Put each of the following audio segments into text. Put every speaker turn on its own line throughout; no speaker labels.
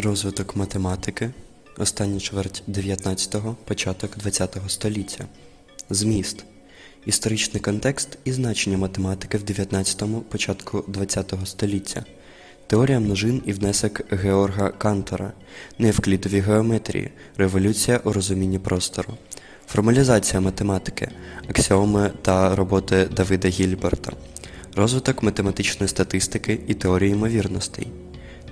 Розвиток математики. Остання чверть 19-го, початок 20-го століття. Зміст. Історичний контекст і значення математики в 19-му, початку 20-го століття. Теорія множин і внесок Георга Кантора. Неевклідові геометрії. Революція у розумінні простору. Формалізація математики. Аксіоми та роботи Давида Гільберта. Розвиток математичної статистики і теорії ймовірностей.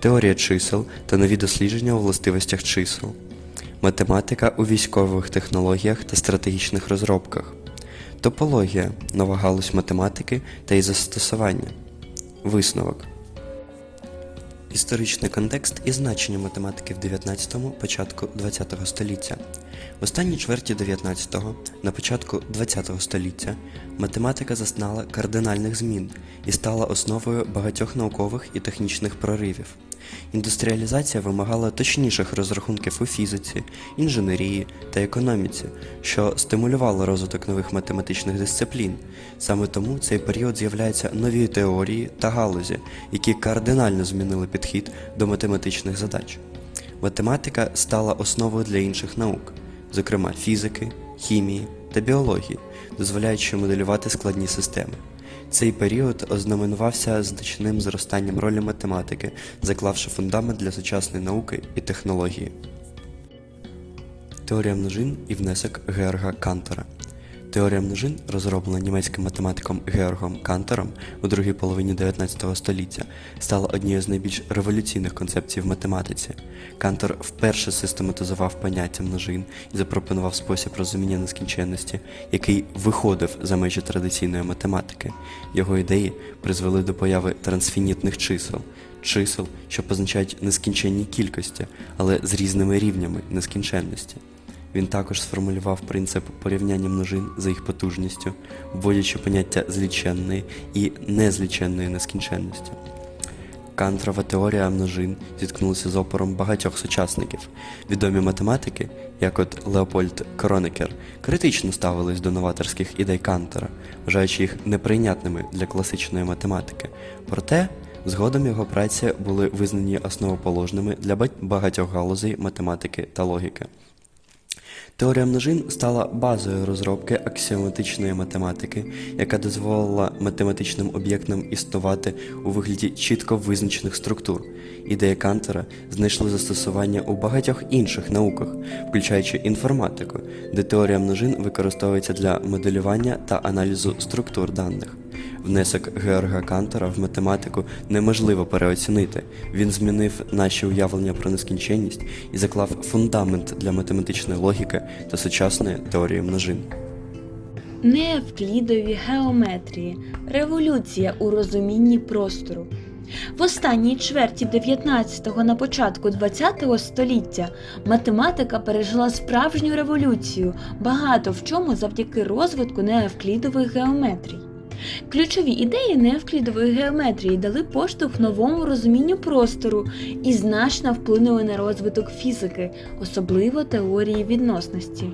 Теорія чисел та нові дослідження у властивостях чисел. Математика у військових технологіях та стратегічних розробках. Топологія нова галузь математики та її застосування. Висновок. Історичний контекст і значення математики в 19-му, початку 20-го століття. В останній чверті 19-го, на початку 20-го століття, математика зазнала кардинальних змін і стала основою багатьох наукових і технічних проривів. Індустріалізація вимагала точніших розрахунків у фізиці, інженерії та економіці, що стимулювало розвиток нових математичних дисциплін. Саме тому цей період з'являються нові теорії та галузі, які кардинально змінили підхід до математичних задач. Математика стала основою для інших наук, зокрема фізики, хімії та біології, дозволяючи моделювати складні системи. Цей період ознаменувався значним зростанням ролі математики, заклавши фундамент для сучасної науки і технології. Теорія множин і внесок Георга Кантора. Теорія множин, розроблена німецьким математиком Георгом Кантором у другій половині 19 століття, стала однією з найбільш революційних концепцій в математиці. Кантор вперше систематизував поняття множин і запропонував спосіб розуміння нескінченності, який виходив за межі традиційної математики. Його ідеї призвели до появи трансфінітних чисел, чисел, що позначають нескінченні кількості, але з різними рівнями нескінченності. Він також сформулював принцип порівняння множин за їх потужністю, вводячи поняття зліченної і незліченної нескінченності. Кантрова теорія множин зіткнулася з опором багатьох сучасників. Відомі математики, як от Леопольд Кронекер, критично ставились до новаторських ідей Кантора, вважаючи їх неприйнятними для класичної математики. Проте, згодом його праці були визнані основоположними для багатьох галузей математики та логіки. Теорія множин стала базою розробки аксіоматичної математики, яка дозволила математичним об'єктам існувати у вигляді чітко визначених структур. Ідеї Кантера знайшли застосування у багатьох інших науках, включаючи інформатику, де теорія множин використовується для моделювання та аналізу структур даних. Внесок Георга Кантора в математику неможливо переоцінити. Він змінив наші уявлення про нескінченність і заклав фундамент для математичної логіки та сучасної теорії множин.
Неевклідові геометрії, революція у розумінні простору. В останній чверті 19-го на початку 20-го століття математика пережила справжню революцію, багато в чому завдяки розвитку неевклідових геометрій. Ключові ідеї неевклідової геометрії дали поштовх новому розумінню простору і значно вплинули на розвиток фізики, особливо теорії відносності.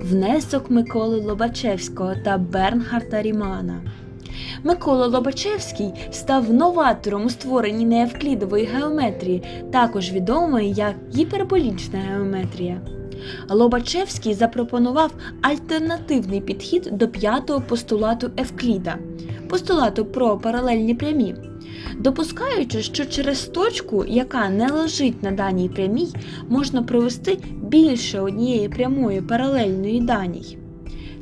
Внесок Миколи Лобачевського та Бернхарда Рімана. Микола Лобачевський став новатором у створенні неевклідової геометрії, також відомої як гіперболічна геометрія. Лобачевський запропонував альтернативний підхід до п'ятого постулату Евкліда постулату про паралельні прямі, допускаючи, що через точку, яка не лежить на даній прямій, можна провести більше однієї прямої паралельної даній.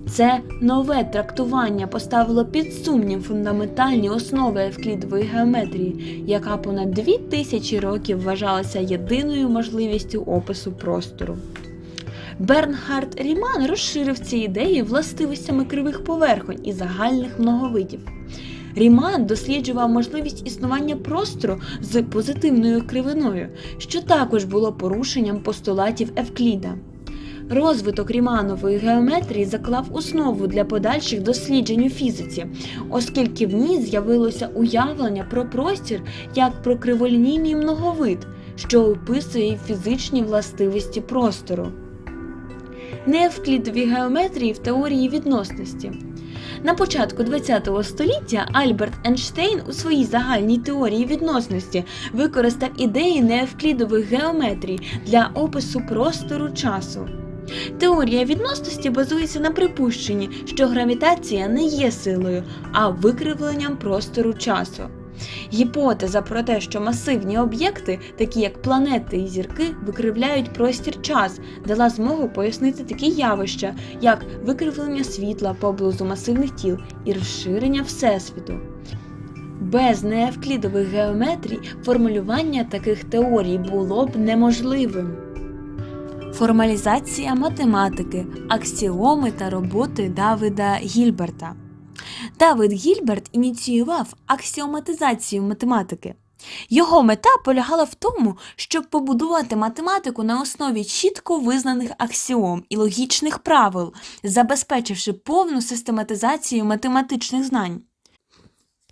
Це нове трактування поставило під сумнів фундаментальні основи евклідової геометрії, яка понад дві тисячі років вважалася єдиною можливістю опису простору. Бернхард Ріман розширив ці ідеї властивостями кривих поверхонь і загальних многовидів. Ріман досліджував можливість існування простору з позитивною кривиною, що також було порушенням постулатів Евкліда. Розвиток Ріманової геометрії заклав основу для подальших досліджень у фізиці, оскільки в ній з'явилося уявлення про простір як про криволінійний многовид, що описує фізичні властивості простору. Неевклідові геометрії в теорії відносності. На початку ХХ століття Альберт Ейнштейн у своїй загальній теорії відносності використав ідеї неевклідових геометрій для опису простору часу. Теорія відносності базується на припущенні, що гравітація не є силою, а викривленням простору часу. Гіпотеза про те, що масивні об'єкти, такі як планети і зірки, викривляють простір час, дала змогу пояснити такі явища, як викривлення світла поблизу масивних тіл і розширення Всесвіту. Без неевклідових геометрій формулювання таких теорій було б неможливим. Формалізація математики, аксіоми та роботи Давида Гільберта. Давид Гільберт ініціював аксіоматизацію математики. Його мета полягала в тому, щоб побудувати математику на основі чітко визнаних аксіом і логічних правил, забезпечивши повну систематизацію математичних знань.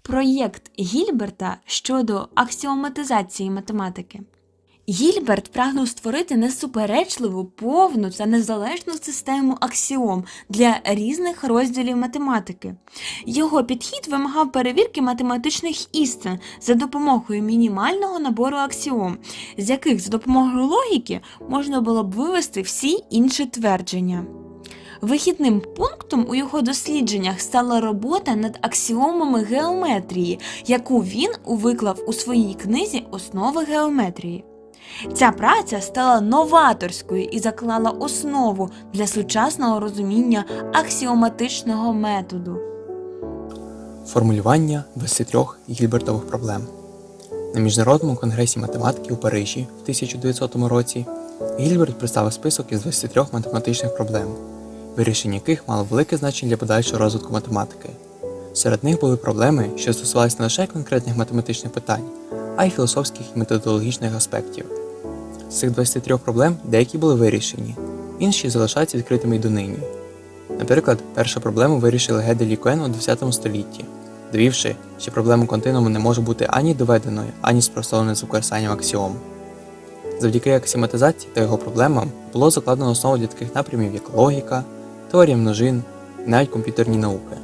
Проєкт Гільберта щодо аксіоматизації математики. Гільберт прагнув створити несуперечливу, повну та незалежну систему аксіом для різних розділів математики. Його підхід вимагав перевірки математичних істин за допомогою мінімального набору аксіом, з яких за допомогою логіки можна було б вивести всі інші твердження. Вихідним пунктом у його дослідженнях стала робота над аксіомами геометрії, яку він виклав у своїй книзі Основи геометрії. Ця праця стала новаторською і заклала основу для сучасного розуміння аксіоматичного методу.
Формулювання 23 гільбертових проблем. На Міжнародному конгресі математики у Парижі в 1900 році Гільберт представив список із 23 математичних проблем, вирішення яких мало велике значення для подальшого розвитку математики. Серед них були проблеми, що стосувалися не лише конкретних математичних питань, а й філософських і методологічних аспектів. З цих 23 проблем деякі були вирішені, інші залишаються відкритими й донині. Наприклад, першу проблему вирішили Гедель і у 20 столітті, довівши, що проблема континууму не може бути ані доведеною, ані спростованою з використанням аксіом. Завдяки аксіоматизації та його проблемам було закладено основу для таких напрямів, як логіка, теорія множин і навіть комп'ютерні науки.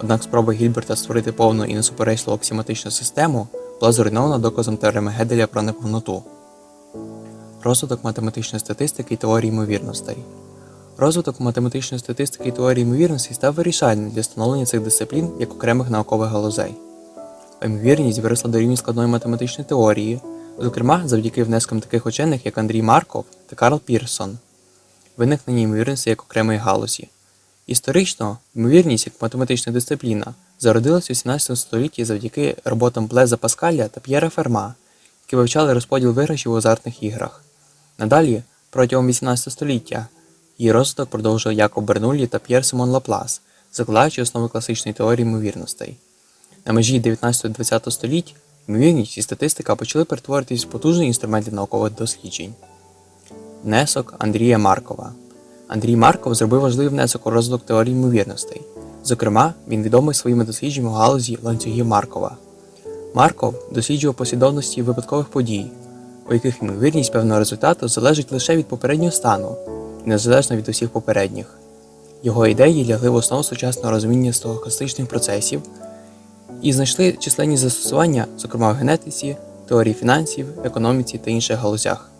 Однак спроба Гільберта створити повну і несуперечливу аксіоматичну систему була зруйнована доказом теореми Геделя про неповноту. Розвиток математичної статистики і теорії ймовірностей. Розвиток математичної статистики і теорії ймовірностей став вирішальним для встановлення цих дисциплін як окремих наукових галузей. Ймовірність виросла до рівня складної математичної теорії, зокрема завдяки внескам таких учених, як Андрій Марков та Карл Пірсон. Виникнення ймовірності як окремої галузі. Історично, ймовірність як математична дисципліна зародилась у 17 столітті завдяки роботам Блеза Паскаля та П'єра Ферма, які вивчали розподіл виграшів у азартних іграх. Надалі, протягом 18 століття, її розвиток продовжував Якоб Бернуллі та П'єр Симон Лаплас, закладаючи основи класичної теорії ймовірностей. На межі 19-20 століть ймовірність і статистика почали перетворитись в потужний інструмент для наукових досліджень. Внесок Андрія Маркова. Андрій Марков зробив важливий внесок у розвиток теорії ймовірностей. Зокрема, він відомий своїми дослідженнями у галузі ланцюгів Маркова. Марков досліджував послідовності випадкових подій, у яких ймовірність певного результату залежить лише від попереднього стану незалежно від усіх попередніх. Його ідеї лягли в основу сучасного розуміння стохастичних процесів і знайшли численні застосування, зокрема в генетиці, теорії фінансів, економіці та інших галузях.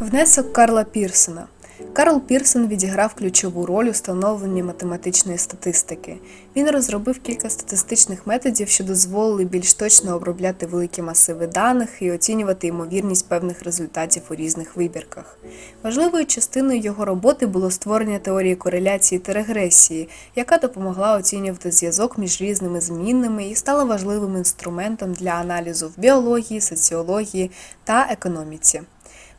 Внесок Карла Пірсона. Карл Пірсон відіграв ключову роль у встановленні математичної статистики. Він розробив кілька статистичних методів, що дозволили більш точно обробляти великі масиви даних і оцінювати ймовірність певних результатів у різних вибірках. Важливою частиною його роботи було створення теорії кореляції та регресії, яка допомогла оцінювати зв'язок між різними змінними і стала важливим інструментом для аналізу в біології, соціології та економіці.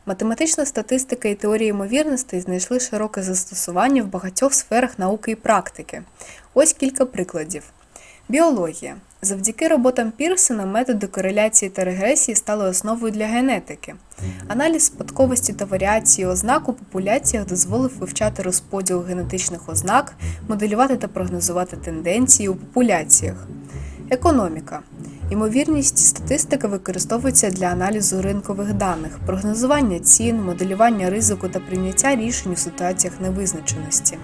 Математична статистика і теорія ймовірностей знайшли широке застосування в багатьох сферах науки і практики. Ось кілька прикладів. Біологія. Завдяки роботам Пірсона методи кореляції та регресії стали основою для генетики. Аналіз спадковості та варіації ознак у популяціях дозволив вивчати розподіл генетичних ознак, моделювати та прогнозувати тенденції у популяціях. Економіка. Ймовірність статистика використовуються для аналізу ринкових даних, прогнозування цін, моделювання ризику та прийняття рішень у ситуаціях невизначеності.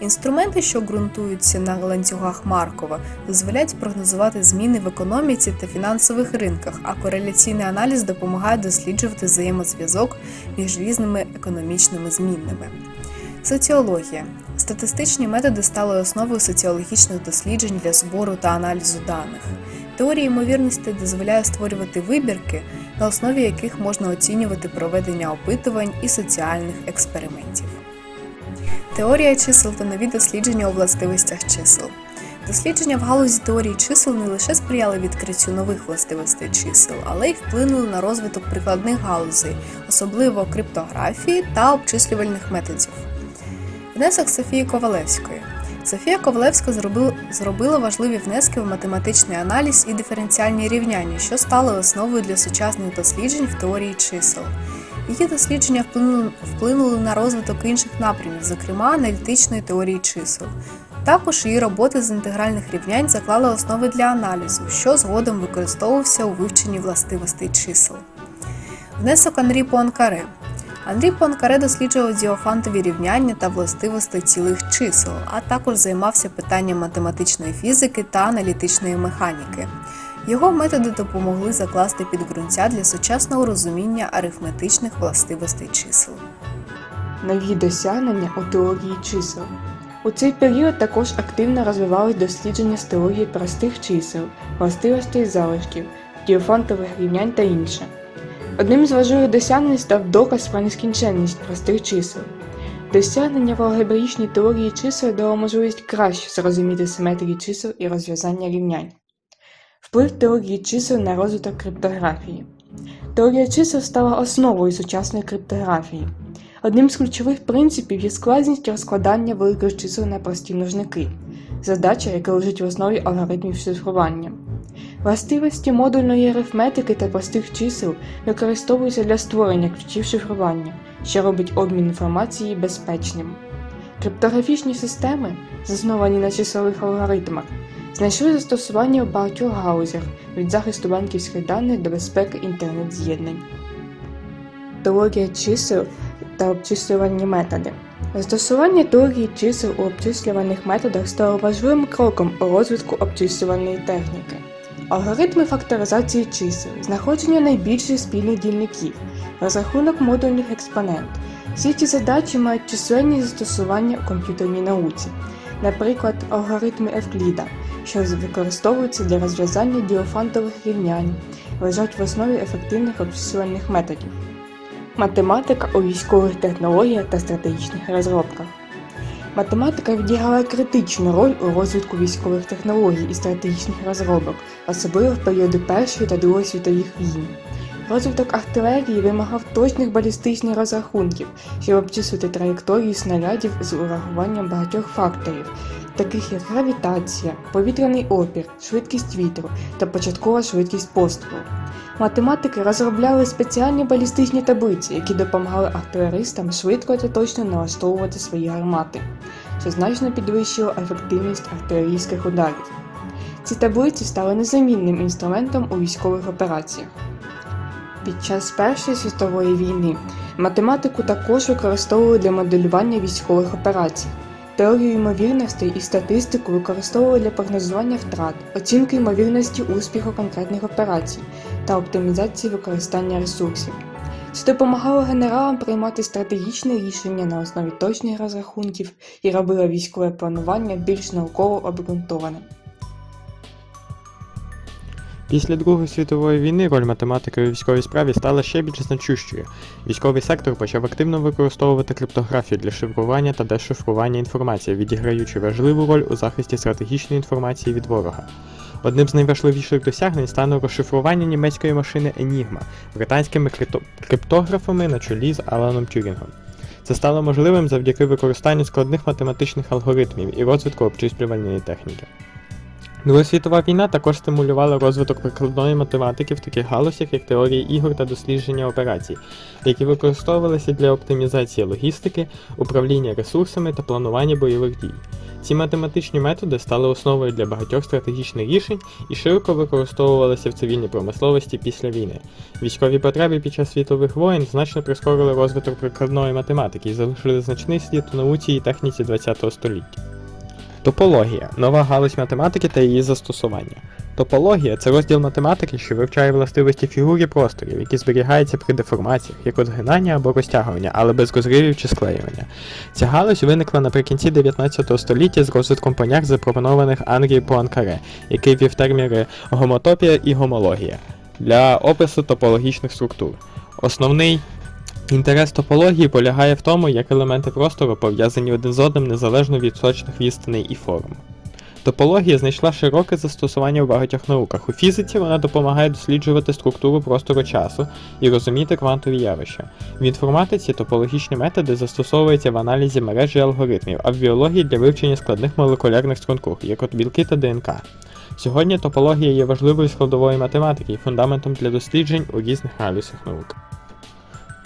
Інструменти, що ґрунтуються на ланцюгах Маркова, дозволяють прогнозувати зміни в економіці та фінансових ринках, а кореляційний аналіз допомагає досліджувати взаємозв'язок між різними економічними змінними. Соціологія. Статистичні методи стали основою соціологічних досліджень для збору та аналізу даних. Теорія ймовірності дозволяє створювати вибірки, на основі яких можна оцінювати проведення опитувань і соціальних експериментів. Теорія чисел та нові дослідження у властивостях чисел. Дослідження в галузі теорії чисел не лише сприяли відкриттю нових властивостей чисел, але й вплинули на розвиток прикладних галузей, особливо криптографії та обчислювальних методів. Внесок Софії Ковалевської. Софія Ковалевська зробила, важливі внески в математичний аналіз і диференціальні рівняння, що стали основою для сучасних досліджень в теорії чисел. Її дослідження вплинули на розвиток інших напрямів, зокрема аналітичної теорії чисел. Також її роботи з інтегральних рівнянь заклали основи для аналізу, що згодом використовувався у вивченні властивостей чисел. Внесок Анрі Пуанкаре. Андрій Пуанкаре досліджував діофантові рівняння та властивості цілих чисел, а також займався питанням математичної фізики та аналітичної механіки. Його методи допомогли закласти підґрунтя для сучасного розуміння арифметичних властивостей чисел.
нові досягнення у теорії чисел. У цей період також активно розвивались дослідження з теорії простих чисел, властивостей залишків, діофантових рівнянь та інше. Одним з важливих досягнень став доказ про нескінченність простих чисел. Досягнення в алгебраїчній теорії чисел дало можливість краще зрозуміти симетрії чисел і розв'язання рівнянь. Вплив теорії чисел на розвиток криптографії. Теорія чисел стала основою сучасної криптографії. Одним з ключових принципів є складність розкладання великих чисел на прості множники, задача, яка лежить в основі алгоритмів шифрування. Властивості модульної арифметики та простих чисел використовуються для створення ключів шифрування, що робить обмін інформації безпечним. Криптографічні системи, засновані на числових алгоритмах, знайшли застосування у багатьох галузях від захисту банківських даних до безпеки інтернет-з'єднань. Теорія чисел та обчислювальні методи. Застосування теорії чисел у обчислювальних методах стало важливим кроком у розвитку обчислювальної техніки. Алгоритми факторизації чисел, знаходження найбільших спільних дільників, розрахунок модульних експонент. Всі ці задачі мають численні застосування у комп'ютерній науці, наприклад, алгоритми Евкліда, що використовуються для розв'язання діофантових рівнянь, лежать в основі ефективних обчислювальних методів. Математика у військових технологіях та стратегічних розробках. Математика відіграла критичну роль у розвитку військових технологій і стратегічних розробок, особливо в періоди Першої та Другої світових війн. Розвиток артилерії вимагав точних балістичних розрахунків, щоб обчислити траєкторію снарядів з урахуванням багатьох факторів, таких як гравітація, повітряний опір, швидкість вітру та початкова швидкість пострілу. Математики розробляли спеціальні балістичні таблиці, які допомагали артилеристам швидко та точно налаштовувати свої гармати, що значно підвищило ефективність артилерійських ударів. Ці таблиці стали незамінним інструментом у військових операціях. Під час Першої світової війни математику також використовували для моделювання військових операцій. Теорію ймовірностей і статистику використовували для прогнозування втрат, оцінки ймовірності успіху конкретних операцій та оптимізації використання ресурсів. Це допомагало генералам приймати стратегічні рішення на основі точних розрахунків і робило військове планування більш науково обґрунтованим.
Після Другої світової війни роль математики у військовій справі стала ще більш значущою. Військовий сектор почав активно використовувати криптографію для шифрування та дешифрування інформації, відіграючи важливу роль у захисті стратегічної інформації від ворога. Одним з найважливіших досягнень стане розшифрування німецької машини Enigma британськими криптографами на чолі з Аланом Тюрінгом. Це стало можливим завдяки використанню складних математичних алгоритмів і розвитку обчислювальної техніки. Друга світова війна також стимулювала розвиток прикладної математики в таких галузях, як теорія ігор та дослідження операцій, які використовувалися для оптимізації логістики, управління ресурсами та планування бойових дій. Ці математичні методи стали основою для багатьох стратегічних рішень і широко використовувалися в цивільній промисловості після війни. Військові потреби під час світових воєн значно прискорили розвиток прикладної математики і залишили значний слід у науці і техніці ХХ століття. Топологія нова галузь математики та її застосування. Топологія це розділ математики, що вивчає властивості фігур і просторів, які зберігаються при деформаціях, як от згинання або розтягування, але без розривів чи склеювання. Ця галузь виникла наприкінці 19 століття з розвитком понять, запропонованих Анрі Пуанкаре, який ввів терміни гомотопія і гомологія для опису топологічних структур. Основний Інтерес топології полягає в тому, як елементи простору пов'язані один з одним незалежно від точних відстаней і форм. Топологія знайшла широке застосування в багатьох науках. У фізиці вона допомагає досліджувати структуру простору часу і розуміти квантові явища. В інформатиці топологічні методи застосовуються в аналізі мережі алгоритмів, а в біології для вивчення складних молекулярних структур, як от білки та ДНК. Сьогодні топологія є важливою складовою математики і фундаментом для досліджень у різних галузях науки.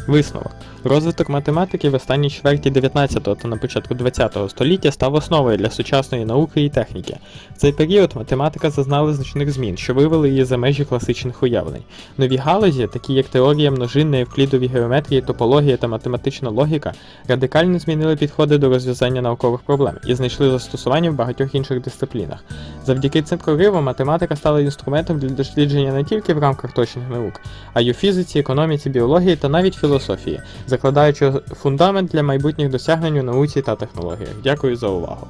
Висновок. Розвиток математики в останній чверті 19 та на початку 20 століття став основою для сучасної науки і техніки. В цей період математика зазнала значних змін, що вивели її за межі класичних уявлень. Нові галузі, такі як теорія множин, неевклідові геометрії, топологія та математична логіка, радикально змінили підходи до розв'язання наукових проблем і знайшли застосування в багатьох інших дисциплінах. Завдяки цим проривам математика стала інструментом для дослідження не тільки в рамках точних наук, а й у фізиці, економіці, біології та навіть філософії, закладаючи фундамент для майбутніх досягнень у науці та технологіях. Дякую за увагу.